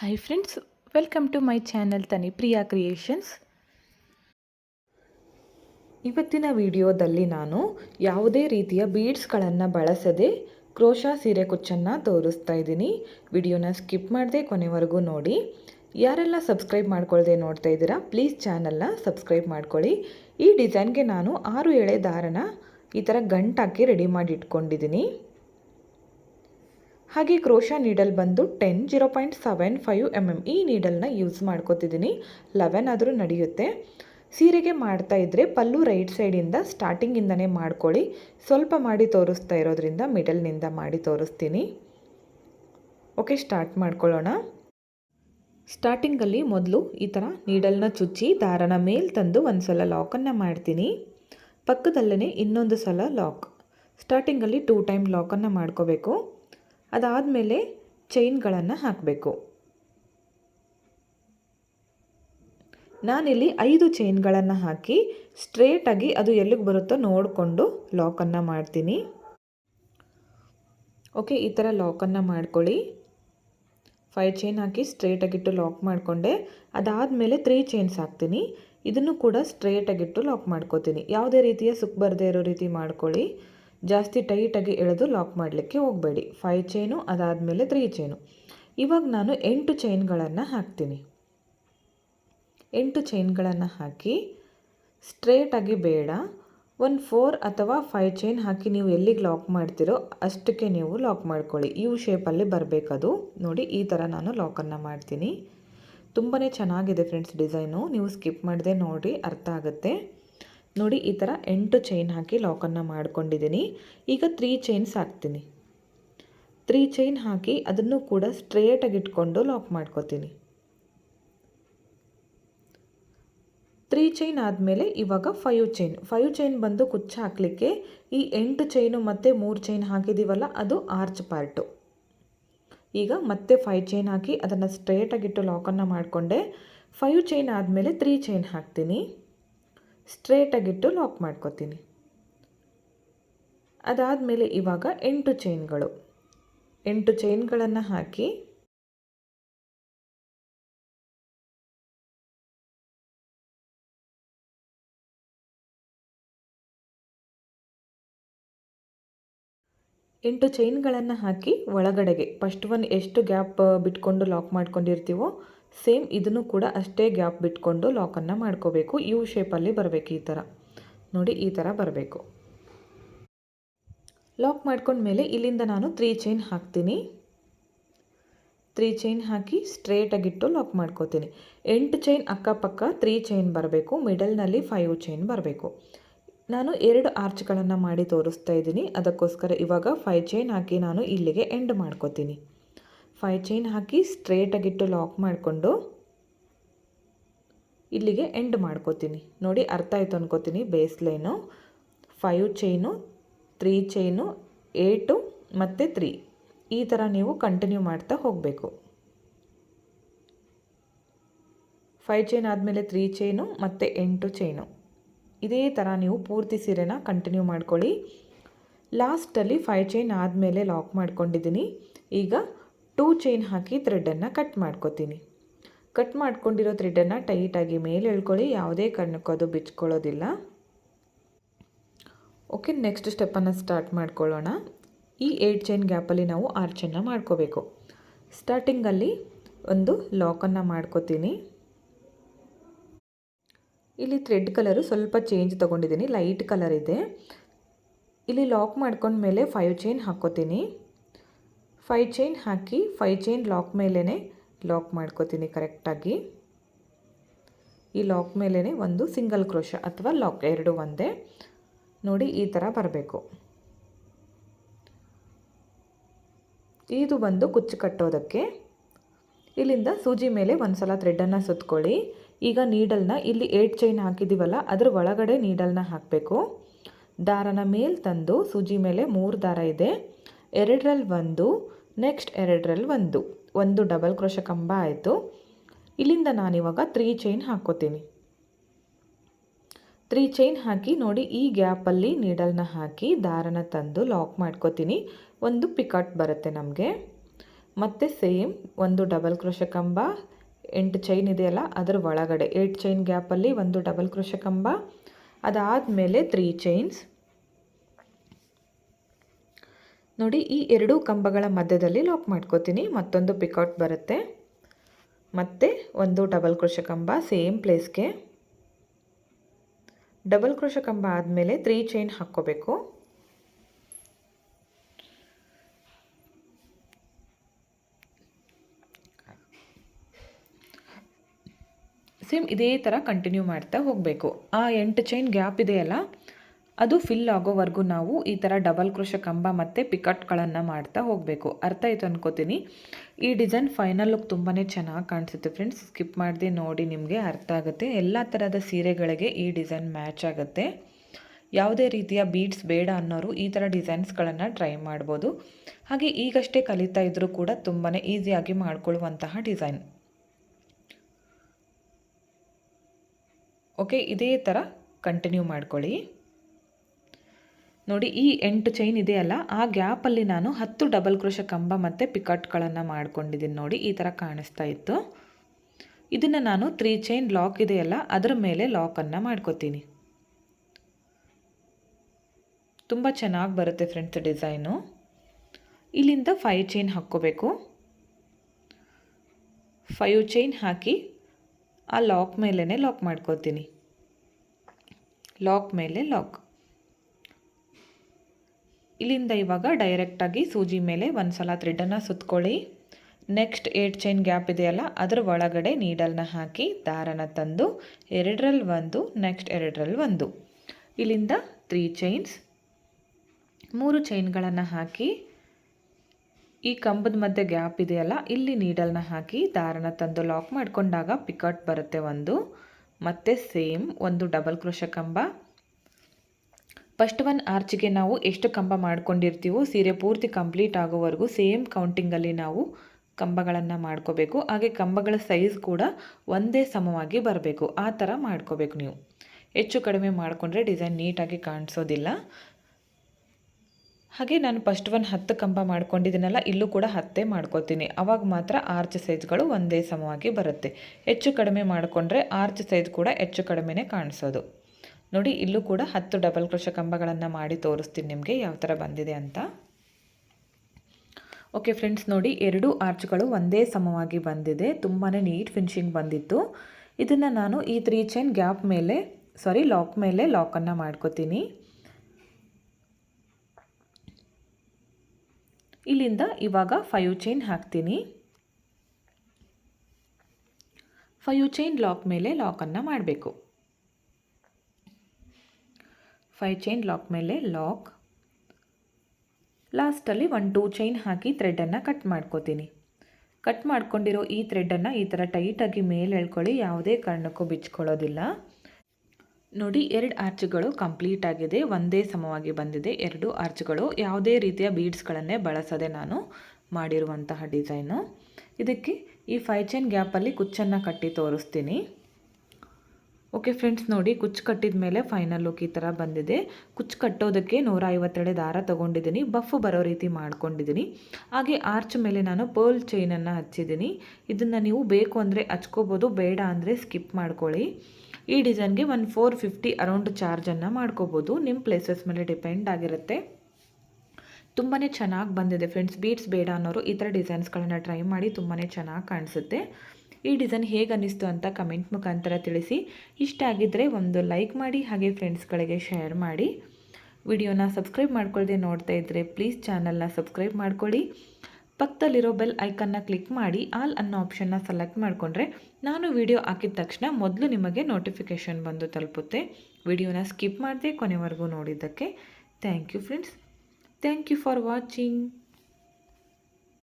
Hi friends welcome to my channel Tanipriya creations ಇವತ್ತಿನ ವಿಡಿಯೋದಲ್ಲಿ ನಾನು ಯಾವುದೇ ರೀತಿಯ ಬೀಡ್ಸ್ಗಳನ್ನು ಬಳಸದೆ ಕ್ರೋಶಾ ಸೀರೆ ಕುಚ್ಚನ್ನು ತೋರಿಸ್ತಾ ಇದ್ದೀನಿ. ವಿಡಿಯೋನ ಸ್ಕಿಪ್ ಮಾಡದೆ ಕೊನೆವರೆಗೂ ನೋಡಿ. ಯಾರೆಲ್ಲ ಸಬ್ಸ್ಕ್ರೈಬ್ ಮಾಡ್ಕೊಳ್ಳದೆ ನೋಡ್ತಾ ಇದ್ದೀರಾ ಪ್ಲೀಸ್ ಚಾನಲ್ನ ಸಬ್ಸ್ಕ್ರೈಬ್ ಮಾಡ್ಕೊಳ್ಳಿ. ಈ ಡಿಸೈನ್ಗೆ ನಾನು ಆರು ಎಳೆ ದಾರನ ಈ ಥರ ಗಂಟಾಕಿ ರೆಡಿ ಮಾಡಿ ಇಟ್ಕೊಂಡಿದ್ದೀನಿ ಹಾಗೆ ಕ್ರೋಶಾ ನೀಡಲ್ ಬಂದು ten zero point seven five M M ಈ ನೀಡಲ್ನ ಯೂಸ್ ಮಾಡ್ಕೋತಿದ್ದೀನಿ ಲೆವೆನ್ ಆದರೂ ನಡೆಯುತ್ತೆ. ಸೀರೆಗೆ ಮಾಡ್ತಾ ಇದ್ದರೆ ಪಲ್ಲು ರೈಟ್ ಸೈಡಿಂದ ಸ್ಟಾರ್ಟಿಂಗಿಂದನೇ ಮಾಡ್ಕೊಳ್ಳಿ. ಸ್ವಲ್ಪ ಮಾಡಿ ತೋರಿಸ್ತಾ ಇರೋದ್ರಿಂದ ಮಿಡಲ್ನಿಂದ ಮಾಡಿ ತೋರಿಸ್ತೀನಿ. ಓಕೆ ಸ್ಟಾರ್ಟ್ ಮಾಡ್ಕೊಳ್ಳೋಣ. ಸ್ಟಾರ್ಟಿಂಗಲ್ಲಿ ಮೊದಲು ಈ ಥರ ನೀಡಲ್ನ ಚುಚ್ಚಿ ದಾರನ ಮೇಲೆ ತಂದು ಒಂದು ಸಲ ಲಾಕನ್ನು ಮಾಡ್ತೀನಿ. ಪಕ್ಕದಲ್ಲೇ ಇನ್ನೊಂದು ಸಲ ಲಾಕ್ ಸ್ಟಾರ್ಟಿಂಗಲ್ಲಿ ಟೂ ಟೈಮ್ ಲಾಕನ್ನು ಮಾಡ್ಕೋಬೇಕು. ಅದಾದಮೇಲೆ ಚೈನ್ಗಳನ್ನು ಹಾಕಬೇಕು. ನಾನಿಲ್ಲಿ ಐದು ಚೈನ್ಗಳನ್ನು ಹಾಕಿ ಸ್ಟ್ರೇಟಾಗಿ ಅದು ಎಲ್ಲಿಗೆ ಬರುತ್ತೋ ನೋಡಿಕೊಂಡು ಲಾಕನ್ನು ಮಾಡ್ತೀನಿ. ಓಕೆ, ಈ ಥರ ಲಾಕನ್ನು ಮಾಡ್ಕೊಳ್ಳಿ. ಫೈವ್ ಚೈನ್ ಹಾಕಿ ಸ್ಟ್ರೇಟಾಗಿಟ್ಟು ಲಾಕ್ ಮಾಡಿಕೊಂಡೆ. ಅದಾದಮೇಲೆ ತ್ರೀ ಚೈನ್ಸ್ ಹಾಕ್ತೀನಿ. ಇದನ್ನು ಕೂಡ ಸ್ಟ್ರೇಟಾಗಿಟ್ಟು ಲಾಕ್ ಮಾಡ್ಕೋತೀನಿ. ಯಾವುದೇ ರೀತಿಯ ಸುಕ್ ಬರದೇ ಇರೋ ರೀತಿ ಮಾಡ್ಕೊಳ್ಳಿ. ಜಾಸ್ತಿ ಟೈಟಾಗಿ ಎಳೆದು ಲಾಕ್ ಮಾಡಲಿಕ್ಕೆ ಹೋಗಬೇಡಿ. ಫೈವ್ ಚೈನು, ಅದಾದಮೇಲೆ ತ್ರೀ ಚೈನು. ಇವಾಗ ನಾನು ಎಂಟು ಚೈನ್ಗಳನ್ನು ಹಾಕ್ತೀನಿ. ಎಂಟು ಚೈನ್ಗಳನ್ನು ಹಾಕಿ ಸ್ಟ್ರೇಟಾಗಿ ಬೇಡ. ಒಂದು ಫೋರ್ ಅಥವಾ ಫೈವ್ ಚೈನ್ ಹಾಕಿ ನೀವು ಎಲ್ಲಿಗೆ ಲಾಕ್ ಮಾಡ್ತೀರೋ ಅಷ್ಟಕ್ಕೆ ನೀವು ಲಾಕ್ ಮಾಡ್ಕೊಳ್ಳಿ. ಯು ಶೇಪಲ್ಲಿ ಬರಬೇಕದು. ನೋಡಿ, ಈ ಥರ ನಾನು ಲಾಕನ್ನು ಮಾಡ್ತೀನಿ. ತುಂಬಾ ಚೆನ್ನಾಗಿದೆ ಫ್ರೆಂಡ್ಸ್ ಡಿಸೈನು. ನೀವು ಸ್ಕಿಪ್ ಮಾಡದೆ ನೋಡಿ, ಅರ್ಥ ಆಗುತ್ತೆ. ನೋಡಿ, ಈ ಥರ ಎಂಟು ಚೈನ್ ಹಾಕಿ ಲಾಕನ್ನು ಮಾಡ್ಕೊಂಡಿದ್ದೀನಿ ಈಗ ತ್ರೀ ಚೈನ್ಸ್ ಹಾಕ್ತೀನಿ. ತ್ರೀ ಚೈನ್ ಹಾಕಿ ಅದನ್ನು ಕೂಡ ಸ್ಟ್ರೇಟಾಗಿ ಇಟ್ಕೊಂಡು ಲಾಕ್ ಮಾಡ್ಕೋತೀನಿ. ತ್ರೀ ಚೈನ್ ಆದಮೇಲೆ ಇವಾಗ ಫೈವ್ ಚೈನ್ ಫೈವ್ ಚೈನ್ ಬಂದು ಕುಚ್ಚ ಹಾಕಲಿಕ್ಕೆ ಈ ಎಂಟು ಚೈನು ಮತ್ತು ಮೂರು ಚೈನ್ ಹಾಕಿದ್ದೀವಲ್ಲ ಅದು ಆರ್ಚ್ ಪಾರ್ಟು ಈಗ ಮತ್ತೆ ಫೈವ್ ಚೈನ್ ಹಾಕಿ ಅದನ್ನು ಸ್ಟ್ರೇಟಾಗಿಟ್ಟು ಲಾಕನ್ನು ಮಾಡಿಕೊಂಡೆ. ಫೈವ್ ಚೈನ್ ಆದಮೇಲೆ ತ್ರೀ ಚೈನ್ ಹಾಕ್ತೀನಿ. ಸ್ಟ್ರೇಟಾಗಿಟ್ಟು ಲಾಕ್ ಮಾಡ್ಕೋತೀನಿ. ಅದಾದಮೇಲೆ ಇವಾಗ ಎಂಟು ಚೈನ್ಗಳು. ಎಂಟು ಚೈನ್ಗಳನ್ನು ಹಾಕಿ ಎಂಟು ಚೈನ್ಗಳನ್ನು ಹಾಕಿ ಒಳಗಡೆಗೆ, ಫಸ್ಟ್ ಒನ್ ಎಷ್ಟು ಗ್ಯಾಪ್ ಬಿಟ್ಕೊಂಡು ಲಾಕ್ ಮಾಡ್ಕೊಂಡಿರ್ತೀವೋ ಸೇಮ್ ಇದನ್ನು ಕೂಡ ಅಷ್ಟೇ ಗ್ಯಾಪ್ ಬಿಟ್ಕೊಂಡು ಲಾಕನ್ನು ಮಾಡ್ಕೋಬೇಕು. ಯು ಶೇಪಲ್ಲಿ ಬರಬೇಕು ಈ ಥರ. ನೋಡಿ, ಈ ಥರ ಬರಬೇಕು. ಲಾಕ್ ಮಾಡ್ಕೊಂಡ್ಮೇಲೆ ಇಲ್ಲಿಂದ ನಾನು ತ್ರೀ ಚೈನ್ ಹಾಕ್ತೀನಿ. ತ್ರೀ ಚೈನ್ ಹಾಕಿ ಸ್ಟ್ರೇಟಾಗಿಟ್ಟು ಲಾಕ್ ಮಾಡ್ಕೋತೀನಿ. ಎಂಟು ಚೈನ್ ಅಕ್ಕಪಕ್ಕ ತ್ರೀ ಚೈನ್ ಬರಬೇಕು. ಮಿಡಲ್ನಲ್ಲಿ ಫೈವ್ ಚೈನ್ ಬರಬೇಕು. ನಾನು ಎರಡು ಆರ್ಚ್ಗಳನ್ನು ಮಾಡಿ ತೋರಿಸ್ತಾ ಇದ್ದೀನಿ. ಅದಕ್ಕೋಸ್ಕರ ಇವಾಗ ಫೈವ್ ಚೈನ್ ಹಾಕಿ ನಾನು ಇಲ್ಲಿಗೆ ಎಂಡ್ ಮಾಡ್ಕೋತೀನಿ. ಫೈವ್ ಚೈನ್ ಹಾಕಿ ಸ್ಟ್ರೇಟಾಗಿಟ್ಟು ಲಾಕ್ ಮಾಡಿಕೊಂಡು ಇಲ್ಲಿಗೆ ಎಂಡ್ ಮಾಡ್ಕೋತೀನಿ. ನೋಡಿ ಅರ್ಥ ಆಯಿತು ಅನ್ಕೋತೀನಿ base line five chain three chain eight ಮತ್ತು ತ್ರೀ ಈ ಥರ ನೀವು ಕಂಟಿನ್ಯೂ ಮಾಡ್ತಾ ಹೋಗಬೇಕು. ಫೈವ್ ಚೈನ್ ಆದಮೇಲೆ ತ್ರೀ ಚೈನು ಮತ್ತು ಎಂಟು ಚೈನು ಇದೇ ಥರ ನೀವು ಪೂರ್ತಿ ಸೀರೆನ ಕಂಟಿನ್ಯೂ ಮಾಡ್ಕೊಳ್ಳಿ. ಲಾಸ್ಟಲ್ಲಿ ಫೈವ್ ಚೈನ್ ಆದಮೇಲೆ ಲಾಕ್ ಮಾಡ್ಕೊಂಡಿದ್ದೀನಿ. ಈಗ ಟೂ ಚೈನ್ ಹಾಕಿ ಥ್ರೆಡನ್ನು ಕಟ್ ಮಾಡ್ಕೋತೀನಿ. ಕಟ್ ಮಾಡ್ಕೊಂಡಿರೋ ಥ್ರೆಡ್ಡನ್ನು ಟೈಟಾಗಿ ಮೇಲೆ ಎಳ್ಕೊಳ್ಳಿ, ಯಾವುದೇ ಕಾರಣಕ್ಕೂ ಅದು ಬಿಚ್ಕೊಳ್ಳೋದಿಲ್ಲ. ಓಕೆ ನೆಕ್ಸ್ಟ್ ಸ್ಟೆಪ್ಪನ್ನು ಸ್ಟಾರ್ಟ್ ಮಾಡ್ಕೊಳ್ಳೋಣ. ಈ ಏಟ್ ಚೈನ್ ಗ್ಯಾಪಲ್ಲಿ ನಾವು ಆರ್ಚನ್ನು ಮಾಡ್ಕೋಬೇಕು. ಸ್ಟಾರ್ಟಿಂಗಲ್ಲಿ ಒಂದು ಲಾಕನ್ನು ಮಾಡ್ಕೋತೀನಿ. ಇಲ್ಲಿ ಥ್ರೆಡ್ ಕಲರು ಸ್ವಲ್ಪ ಚೇಂಜ್ ತೊಗೊಂಡಿದ್ದೀನಿ ಲೈಟ್ ಕಲರ್ ಇದೆ. ಇಲ್ಲಿ ಲಾಕ್ ಮಾಡ್ಕೊಂಡ್ಮೇಲೆ ಫೈವ್ ಚೈನ್ ಹಾಕ್ಕೋತೀನಿ. ಫೈವ್ ಚೈನ್ ಹಾಕಿ ಫೈ ಚೈನ್ ಲಾಕ್ ಮೇಲೇ ಲಾಕ್ ಮಾಡ್ಕೋತೀನಿ ಕರೆಕ್ಟಾಗಿ. ಈ ಲಾಕ್ ಮೇಲೇ ಒಂದು ಸಿಂಗಲ್ ಕ್ರೋಶ ಅಥವಾ ಲಾಕ್ ಎರಡು ಒಂದೇ. ನೋಡಿ, ಈ ಥರ ಬರಬೇಕು. ಇದು ಬಂದು ಕುಚ್ಚು ಕಟ್ಟೋದಕ್ಕೆ. ಇಲ್ಲಿಂದ ಸೂಜಿ ಮೇಲೆ ಒಂದು ಸಲ ಥ್ರೆಡನ್ನು ಸುತ್ಕೊಳ್ಳಿ. ಈಗ ನೀಡಲ್ನ ಇಲ್ಲಿ ಏಟ್ ಚೈನ್ ಹಾಕಿದ್ದೀವಲ್ಲ, ಅದ್ರ ಒಳಗಡೆ ನೀಡಲ್ನ ಹಾಕಬೇಕು. ದಾರನ ಮೇಲೆ ತಂದು ಸೂಜಿ ಮೇಲೆ ಮೂರು ದಾರ ಇದೆ. ಎರಡರಲ್ಲಿ ಒಂದು ನೆಕ್ಸ್ಟ್ ಎರಡರಲ್ಲಿ ಒಂದು. ಒಂದು ಡಬಲ್ ಕ್ರೋಶ ಕಂಬ ಆಯಿತು. ಇಲ್ಲಿಂದ ನಾನಿವಾಗ ತ್ರೀ ಚೈನ್ ಹಾಕ್ಕೋತೀನಿ. ತ್ರೀ ಚೈನ್ ಹಾಕಿ ನೋಡಿ ಈ ಗ್ಯಾಪಲ್ಲಿ ನೀಡಲ್ನ ಹಾಕಿ ದಾರನ ತಂದು ಲಾಕ್ ಮಾಡ್ಕೋತೀನಿ. ಒಂದು ಪಿಕಟ್ ಬರುತ್ತೆ ನಮಗೆ. ಮತ್ತು ಸೇಮ್ ಒಂದು ಡಬಲ್ ಕ್ರೋಶ ಕಂಬ. ಎಂಟು ಚೈನ್ ಇದೆಯಲ್ಲ, ಅದರ ಒಳಗಡೆ ಏಟ್ ಚೈನ್ ಗ್ಯಾಪಲ್ಲಿ ಒಂದು ಡಬಲ್ ಕ್ರೋಶ ಕಂಬ. ಅದಾದಮೇಲೆ ತ್ರೀ ಚೈನ್ಸ್ ನೋಡಿ, ಈ ಎರಡೂ ಕಂಬಗಳ ಮಧ್ಯದಲ್ಲಿ ಲಾಕ್ ಮಾಡ್ಕೋತೀನಿ. ಮತ್ತೊಂದು ಪಿಕೌಟ್ ಬರುತ್ತೆ. ಮತ್ತೆ ಒಂದು ಡಬಲ್ ಕ್ರೋಶ ಕಂಬ ಸೇಮ್ ಪ್ಲೇಸ್ಗೆ ಡಬಲ್ ಕ್ರೋಶ ಕಂಬ ಆದಮೇಲೆ ತ್ರೀ ಚೈನ್ ಹಾಕ್ಕೋಬೇಕು. ಸೇಮ್ ಇದೇ ಥರ ಕಂಟಿನ್ಯೂ ಮಾಡ್ತಾ ಹೋಗಬೇಕು. ಆ ಎಂಟು ಚೈನ್ ಗ್ಯಾಪ್ ಇದೆಯಲ್ಲ ಅದು ಫಿಲ್ ಆಗೋವರೆಗೂ ನಾವು ಈ ಥರ ಡಬಲ್ ಕ್ರೋಶ ಕಂಬ ಮತ್ತು ಪಿಕಟ್ಗಳನ್ನು ಮಾಡ್ತಾ ಹೋಗಬೇಕು. ಅರ್ಥ ಆಯಿತು ಅನ್ಕೋತೀನಿ. ಈ ಡಿಸೈನ್ ಫೈನಲ್ ಲುಕ್ ತುಂಬಾ ಚೆನ್ನಾಗಿ ಕಾಣಿಸುತ್ತೆ ಫ್ರೆಂಡ್ಸ್ ಸ್ಕಿಪ್ ಮಾಡಿದೆ ನೋಡಿ ನಿಮಗೆ ಅರ್ಥ ಆಗುತ್ತೆ. ಎಲ್ಲ ಥರದ ಸೀರೆಗಳಿಗೆ ಈ ಡಿಸೈನ್ ಮ್ಯಾಚ್ ಆಗುತ್ತೆ. ಯಾವುದೇ ರೀತಿಯ ಬೀಡ್ಸ್ ಬೇಡ ಅನ್ನೋರು ಈ ಥರ ಡಿಸೈನ್ಸ್ಗಳನ್ನು ಟ್ರೈ ಮಾಡ್ಬೋದು. ಹಾಗೆ ಈಗಷ್ಟೇ ಕಲಿತಾ ಇದ್ದರೂ ಕೂಡ ತುಂಬಾ ಈಸಿಯಾಗಿ ಮಾಡ್ಕೊಳ್ಳುವಂತಹ ಡಿಸೈನ್ ಓಕೆ ಇದೇ ಥರ ಕಂಟಿನ್ಯೂ ಮಾಡ್ಕೊಳ್ಳಿ. ನೋಡಿ, ಈ ಎಂಟು ಚೈನ್ ಇದೆಯಲ್ಲ, ಆ ಗ್ಯಾಪಲ್ಲಿ ನಾನು ಹತ್ತು ಡಬಲ್ ಕ್ರೋಶ ಕಂಬ ಮತ್ತು ಪಿಕಟ್ಗಳನ್ನು ಮಾಡ್ಕೊಂಡಿದ್ದೀನಿ ನೋಡಿ, ಈ ಥರ ಕಾಣಿಸ್ತಾ ಇತ್ತು. ಇದನ್ನು ನಾನು ತ್ರೀ ಚೈನ್ ಲಾಕ್ ಇದೆಯಲ್ಲ, ಅದರ ಮೇಲೆ ಲಾಕನ್ನು ಮಾಡ್ಕೋತೀನಿ. ತುಂಬ ಚೆನ್ನಾಗಿ ಬರುತ್ತೆ ಫ್ರೆಂಡ್ಸ್ ಡಿಸೈನು ಇಲ್ಲಿಂದ ಫೈವ್ ಚೈನ್ ಹಾಕ್ಕೋಬೇಕು. ಫೈವ್ ಚೈನ್ ಹಾಕಿ ಆ ಲಾಕ್ ಮೇಲೇ ಲಾಕ್ ಮಾಡ್ಕೋತೀನಿ. ಲಾಕ್ ಮೇಲೆ ಲಾಕ್ ಇಲ್ಲಿಂದ ಇವಾಗ ಡೈರೆಕ್ಟಾಗಿ ಸೂಜಿ ಮೇಲೆ ಒಂದು ಸಲ ಥ್ರೆಡನ್ನು ಸುತ್ಕೊಳ್ಳಿ. ನೆಕ್ಸ್ಟ್ ಏಟ್ ಚೈನ್ ಗ್ಯಾಪ್ ಇದೆಯಲ್ಲ, ಅದರ ಒಳಗಡೆ ನೀಡಲ್ನ ಹಾಕಿ ದಾರನ ತಂದು ಎರಡರಲ್ಲಿ ಒಂದು ನೆಕ್ಸ್ಟ್ ಎರಡರಲ್ಲಿ ಒಂದು. ಇಲ್ಲಿಂದ ತ್ರೀ ಚೈನ್ಸ್ ಮೂರು ಚೈನ್ಗಳನ್ನು ಹಾಕಿ, ಈ ಕಂಬದ ಮಧ್ಯೆ ಗ್ಯಾಪ್ ಇದೆಯಲ್ಲ, ಇಲ್ಲಿ ನೀಡಲ್ನ ಹಾಕಿ ದಾರನ ತಂದು ಲಾಕ್ ಮಾಡಿಕೊಂಡಾಗ ಪಿಕಟ್ ಬರುತ್ತೆ ಒಂದು. ಮತ್ತೆ ಸೇಮ್ ಒಂದು ಡಬಲ್ ಕ್ರೋಶ ಕಂಬ. ಫಸ್ಟ್ ಒನ್ ಆರ್ಚ್ಗೆ ನಾವು ಎಷ್ಟು ಕಂಬ ಮಾಡ್ಕೊಂಡಿರ್ತೀವೋ, ಸೀರೆ ಪೂರ್ತಿ ಕಂಪ್ಲೀಟ್ ಆಗೋವರೆಗೂ ಸೇಮ್ ಕೌಂಟಿಂಗಲ್ಲಿ ನಾವು ಕಂಬಗಳನ್ನು ಮಾಡ್ಕೋಬೇಕು. ಹಾಗೆ ಕಂಬಗಳ ಸೈಜ್ ಕೂಡ ಒಂದೇ ಸಮವಾಗಿ ಬರಬೇಕು. ಆ ಥರ ಮಾಡ್ಕೋಬೇಕು ನೀವು. ಹೆಚ್ಚು ಕಡಿಮೆ ಮಾಡಿಕೊಂಡ್ರೆ ಡಿಸೈನ್ ನೀಟಾಗಿ ಕಾಣಿಸೋದಿಲ್ಲ. ಹಾಗೆ ನಾನು ಫಸ್ಟ್ ಒನ್ ಹತ್ತು ಕಂಬ ಮಾಡ್ಕೊಂಡಿದ್ದೀನಲ್ಲ, ಇಲ್ಲೂ ಕೂಡ ಹತ್ತೇ ಮಾಡ್ಕೋತೀನಿ. ಅವಾಗ ಮಾತ್ರ ಆರ್ಚ್ ಸೈಜ್ಗಳು ಒಂದೇ ಸಮವಾಗಿ ಬರುತ್ತೆ. ಹೆಚ್ಚು ಕಡಿಮೆ ಮಾಡಿಕೊಂಡ್ರೆ ಆರ್ಚ್ ಸೈಜ್ ಕೂಡ ಹೆಚ್ಚು ಕಡಿಮೆನೇ ಕಾಣಿಸೋದು. ನೋಡಿ, ಇಲ್ಲೂ ಕೂಡ ಹತ್ತು ಡಬಲ್ ಕ್ರೋಶ ಕಂಬಗಳನ್ನು ಮಾಡಿ ತೋರಿಸ್ತೀನಿ ನಿಮಗೆ ಯಾವ ಥರ ಬಂದಿದೆ ಅಂತ. ಓಕೆ ಫ್ರೆಂಡ್ಸ್ ನೋಡಿ, ಎರಡು ಆರ್ಚ್ಗಳು ಒಂದೇ ಸಮವಾಗಿ ಬಂದಿದೆ. ತುಂಬಾ ನೀಟ್ ಫಿನಿಶಿಂಗ್ ಬಂದಿತ್ತು. ಇದನ್ನು ನಾನು ಈ ತ್ರೀ ಚೈನ್ ಗ್ಯಾಪ್ ಮೇಲೆ ಸಾರಿ ಲಾಕ್ ಮೇಲೆ ಲಾಕನ್ನು ಮಾಡ್ಕೋತೀನಿ. ಇಲ್ಲಿಂದ ಇವಾಗ ಫೈವ್ ಚೈನ್ ಹಾಕ್ತೀನಿ. ಫೈವ್ ಚೈನ್ ಲಾಕ್ ಮೇಲೆ ಲಾಕನ್ನು ಮಾಡಬೇಕು. ಫೈವ್ ಚೈನ್ ಲಾಕ್ ಮೇಲೆ ಲಾಕ್. ಲಾಸ್ಟಲ್ಲಿ ಒನ್, ಟೂ ಚೈನ್ ಹಾಕಿ ಥ್ರೆಡ್ಡನ್ನು ಕಟ್ ಮಾಡ್ಕೋತೀನಿ. ಕಟ್ ಮಾಡ್ಕೊಂಡಿರೋ ಈ ಥ್ರೆಡ್ಡನ್ನು ಈ ಥರ ಟೈಟಾಗಿ ಮೇಲೆ ಎಳ್ಕೊಳ್ಳಿ, ಯಾವುದೇ ಕಾರಣಕ್ಕೂ ಬಿಚ್ಕೊಳ್ಳೋದಿಲ್ಲ. ನೋಡಿ, ಎರಡು ಆರ್ಚ್ಗಳು ಕಂಪ್ಲೀಟ್ ಆಗಿದೆ, ಒಂದೇ ಸಮವಾಗಿ ಬಂದಿದೆ. ಎರಡು ಆರ್ಚ್ಗಳು ಯಾವುದೇ ರೀತಿಯ ಬೀಡ್ಸ್ಗಳನ್ನೇ ಬಳಸದೆ ನಾನು ಮಾಡಿರುವಂತಹ ಡಿಸೈನು ಇದಕ್ಕೆ ಈ ಫೈ ಚೈನ್ ಗ್ಯಾಪಲ್ಲಿ ಕುಚ್ಚನ್ನು ಕಟ್ಟಿ ತೋರಿಸ್ತೀನಿ. ಓಕೆ ಫ್ರೆಂಡ್ಸ್ ನೋಡಿ, ಕುಚ್ಚು ಕಟ್ಟಿದ ಮೇಲೆ ಫೈನಲ್ ಲುಕ್ ಈ ಥರ ಬಂದಿದೆ. ಕುಚ್ಚು ಕಟ್ಟೋದಕ್ಕೆ ನೂರ ಐವತ್ತೆರಡು ದಾರ ತೊಗೊಂಡಿದ್ದೀನಿ. ಬಫ್ ಬರೋ ರೀತಿ ಮಾಡ್ಕೊಂಡಿದ್ದೀನಿ. ಹಾಗೆ ಆರ್ಚ್ ಮೇಲೆ ನಾನು ಪರ್ಲ್ ಚೈನನ್ನು ಹಚ್ಚಿದ್ದೀನಿ. ಇದನ್ನು ನೀವು ಬೇಕು ಅಂದರೆ ಹಚ್ಕೋಬೋದು, ಬೇಡ ಅಂದರೆ ಸ್ಕಿಪ್ ಮಾಡ್ಕೊಳ್ಳಿ. ಈ ಡಿಸೈನ್ಗೆ ಒಂದು ಫೋರ್ ಫಿಫ್ಟಿ ಅರೌಂಡ್ ಚಾರ್ಜನ್ನು ಮಾಡ್ಕೋಬೋದು. ನಿಮ್ಮ ಪ್ಲೇಸಸ್ ಮೇಲೆ ಡಿಪೆಂಡ್ ಆಗಿರುತ್ತೆ. ತುಂಬಾ ಚೆನ್ನಾಗಿ ಬಂದಿದೆ ಫ್ರೆಂಡ್ಸ್ ಬೀಟ್ಸ್ ಬೇಡ ಅನ್ನೋರು ಈ ಥರ ಡಿಸೈನ್ಸ್ಗಳನ್ನು ಟ್ರೈ ಮಾಡಿ ತುಂಬಾ ಚೆನ್ನಾಗಿ ಕಾಣಿಸುತ್ತೆ. ಈ ಡಿಸೈನ್ ಹೇಗೆ ಅನ್ನಿಸ್ತು ಅಂತ ಕಮೆಂಟ್ ಮುಖಾಂತರ ತಿಳಿಸಿ. ಇಷ್ಟ ಆಗಿದ್ದರೆ ಒಂದು ಲೈಕ್ ಮಾಡಿ, ಹಾಗೆ ಫ್ರೆಂಡ್ಸ್ಗಳಿಗೆ ಶೇರ್ ಮಾಡಿ. ವಿಡಿಯೋನ ಸಬ್ಸ್ಕ್ರೈಬ್ ಮಾಡ್ಕೊಳ್ಳದೆ ನೋಡ್ತಾ ಇದ್ದರೆ ಪ್ಲೀಸ್ ಚಾನಲ್ನ ಸಬ್ಸ್ಕ್ರೈಬ್ ಮಾಡ್ಕೊಳ್ಳಿ. ಪಕ್ಕದಲ್ಲಿರೋ ಬೆಲ್ ಐಕನ್ನ ಕ್ಲಿಕ್ ಮಾಡಿ ಆಲ್ ಅನ್ನೋ ಆಪ್ಷನ್ನ ಸೆಲೆಕ್ಟ್ ಮಾಡಿಕೊಂಡ್ರೆ ನಾನು ವಿಡಿಯೋ ಹಾಕಿದ ತಕ್ಷಣ ಮೊದಲು ನಿಮಗೆ ನೋಟಿಫಿಕೇಷನ್ ಬಂದು ತಲುಪುತ್ತೆ. ವಿಡಿಯೋನ ಸ್ಕಿಪ್ ಮಾಡದೆ ಕೊನೆವರೆಗೂ ನೋಡಿದ್ದಕ್ಕೆ. Thank you friends thank you for watching